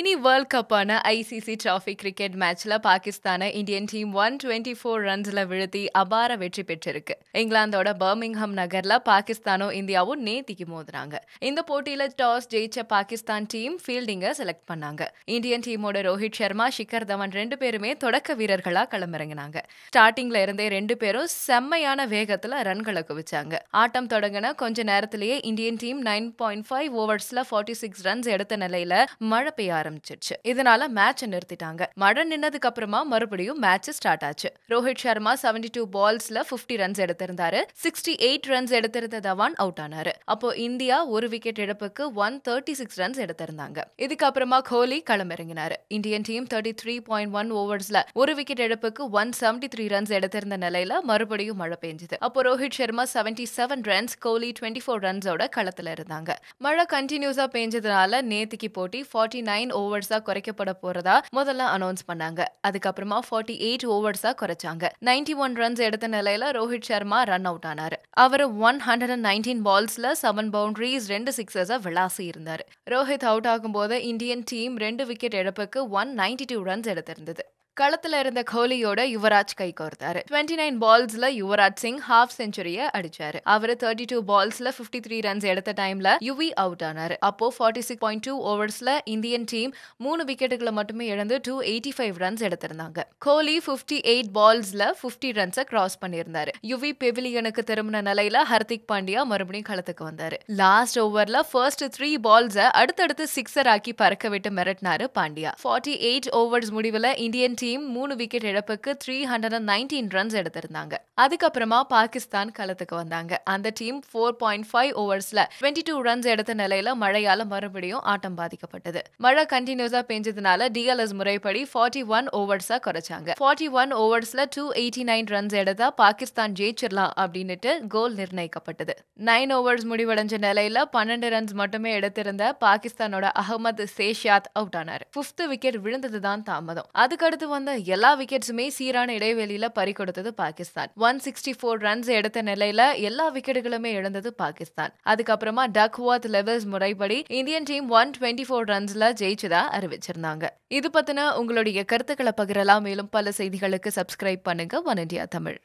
Mini world கப்பான ICC trophy cricket மேட்ச்ல பாகிஸ்தானை Indian team one twenty four ரன்ஸ்ல வீழ்த்தி அபார வெற்றி பெற்றிருக்கு இங்கிலாந்தோட பர்மிங்ஹாம் நகர்ல பாகிஸ்தானும் இந்தியாவும் நேத்திக்கு மோதுனாங்க இந்த போட்டியில டாஸ் ஜெயிச்ச பாகிஸ்தான் டீம் ஃபீல்டிங்க செலக்ட் பண்ணாங்க இந்தியன் டீமோட ரோஹித் சர்மா ஷிகர் தவன் ரெண்டு பேருமே தொடக்க வீரர்களா களமிறங்கினாங்க ஸ்டார்டிங்ல இருந்தே ரெண்டு பேரும் செம்மையான வேகத்துல ரன்களை குவிச்சாங்க ஆட்டம் தொடங்கின கொஞ்ச நேரத்திலேயே Indian team nine point five ஓவர்ஸ்ல forty six runs எடுத்த நிலையில மழை பெய்ய ஆரம்பிச்சிருச்சு. இதனால மேட்சை நிறுத்திட்டாங்க. மழை நின்னதுக்கு அப்புறமா மறுபடியும் மேட்ச் ஸ்டார்ட் ஆச்சு. ரோஹித் சர்மா செவன்டி டூ பால்ஸ்ல பிப்டி ரன்ஸ் எடுத்திருந்தாரு. சிக்ஸ்டி எயிட் ரன்ஸ் எடுத்திருந்த தவான் அவுட் ஆனாரு. அப்போ இந்தியா ஒரு விக்கெட் இழப்புக்கு ஒன் தேர்ட்டி சிக்ஸ் ரன்ஸ் எடுத்திருந்தாங்க இதுக்கப்புறமா Kohli களமிறங்கினாரு. Indian team thirty three point one ஓவர்ஸ்ல ஒரு விக்கெட் இழப்புக்கு ஒன் செவன்டி த்ரீ ரன்ஸ் எடுத்திருந்த நிலையில மறுபடியும் மழை பெஞ்சது. அப்போ Rohit Sharma seventy seven runs Kohli twenty four ரன்ஸோட களத்துல இருந்தாங்க. மழை கண்டினியூஸா பெஞ்சதுனால நேத்திக்கு போட்டி ஃபார்ட்டி நைன் ஓவர்ஸா குறைக்கப்பட போறதா முதல்ல அனௌன்ஸ் பண்ணாங்க. அதுக்கப்புறமா ஃபார்ட்டி எயிட் ஓவர்ஸா குறைச்சாங்க. நைன்டி ஒன் ரன்ஸ் எடுத்த நிலையில ரோஹித் சர்மா ரன் அவுட் ஆனாரு. அவர் ஒன் ஹண்ட்ரட் அண்ட் நைன்டீன் பால்ஸ்ல செவன் பவுண்டரிஸ் ரெண்டு சிக்ஸஸா விளாசி இருந்தாரு. ரோஹித் அவுட் ஆகும்போது இந்தியன் டீம் ரெண்டு விக்கெட் இழப்புக்கு ஒன் நைன்டி டூ ரன்ஸ் எடுத்திருந்தது. களத்துல இருந்த கோலியோட யுவராஜ் கை கோர்த்தாரு. டுவெண்ட்டி நைன் பால்ஸ்ல யுவராஜ் சிங் ஹாஃப் செஞ்சுரிய அடிச்சாரு. அவரு தேர்ட்டி டூ பால்ஸ்ல பிப்டி த்ரீ ரன்ஸ் எடுத்த டைம்ல யுவி அவுட் ஆனாரு. அப்போ ஃபார்ட்டி சிக்ஸ் பாயிண்ட் டூ ஓவர்ஸ்ல இந்தியன் டீம் மூணு விக்கெட்டுகளை மட்டுமே இழந்து டூ எயிட்டி ஃபைவ் ரன்ஸ் எடுத்திருந்தாங்க. கோலி பிப்டி எயிட் பால்ஸ்ல பிப்டி ரன்ஸை கிராஸ் பண்ணியிருந்தாரு. யுவி பெவிலியனுக்கு திரும்பின நிலையில ஹர்திக் பாண்டியா மறுபடியும் களத்துக்கு வந்தாரு. லாஸ்ட் ஓவர்ல ஃபர்ஸ்ட் த்ரீ பால்ஸை அடுத்தடுத்து சிக்ஸர் ஆக்கி பறக்க விட்டு மிரட்டினாரு பாண்டியா. ஃபார்ட்டி எயிட் ஓவர்ஸ் முடிவில் இந்தியன் டீம் டீம் மூணு விக்கெட் இழப்புக்கு three hundred and nineteen runs எடுத்திருந்தாங்க. அதுக்கப்புறமா பாகிஸ்தான் களத்துக்கு வந்தாங்க. அந்த டீம் ஃபோர் பாயிண்ட் ஃபைவ் ஓவர்ஸ்ல டுவெண்ட்டி டூ ரன்ஸ் எடுத்த நிலையில மழையால மறுபடியும் ஆட்டம் பாதிக்கப்பட்டது. மழை கண்டினியூஸா பெஞ்சதுனால டிஎல்எஸ் முறைப்படி ஃபார்ட்டி ஒன் ஓவர்ஸா குறைச்சாங்க. ஃபார்ட்டி ஒன் ஓவர்ஸ்ல டூ எயிட்டி நைன் ரன்ஸ் எடுத்தா பாகிஸ்தான் ஜெயிச்சிடலாம் அப்படின்னுட்டு கோல் நிர்ணயிக்கப்பட்டது. நைன் ஓவர்ஸ் முடிவடைஞ்ச நிலையில பன்னெண்டு ரன்ஸ் மட்டுமே எடுத்திருந்த பாகிஸ்தானோட அகமது சேஷியாத் அவுட் ஆனார். பிப்த் விக்கெட் விழுந்ததுதான் தாமதம். அதுக்கடுத்து வந்த எல்லா விக்கெட்ஸுமே சீரான இடைவெளியில பறிக்கொடுத்தது Pakistan. One sixty four runs எடுத்த நிலையில எல்லா விக்கெட்டுகளுமே இழந்தது பாகிஸ்தான். அதுக்கப்புறமா டக் வாத் லெவல்ஸ் முறைப்படி Indian team one twenty four ரன்ஸ்ல ஜெயிச்சதா அறிவிச்சிருந்தாங்க. இது பத்தின உங்களுடைய கருத்துக்களை பகிரலாம். மேலும் பல செய்திகளுக்கு சப்ஸ்கிரைப் பண்ணுங்க. One India Tamil.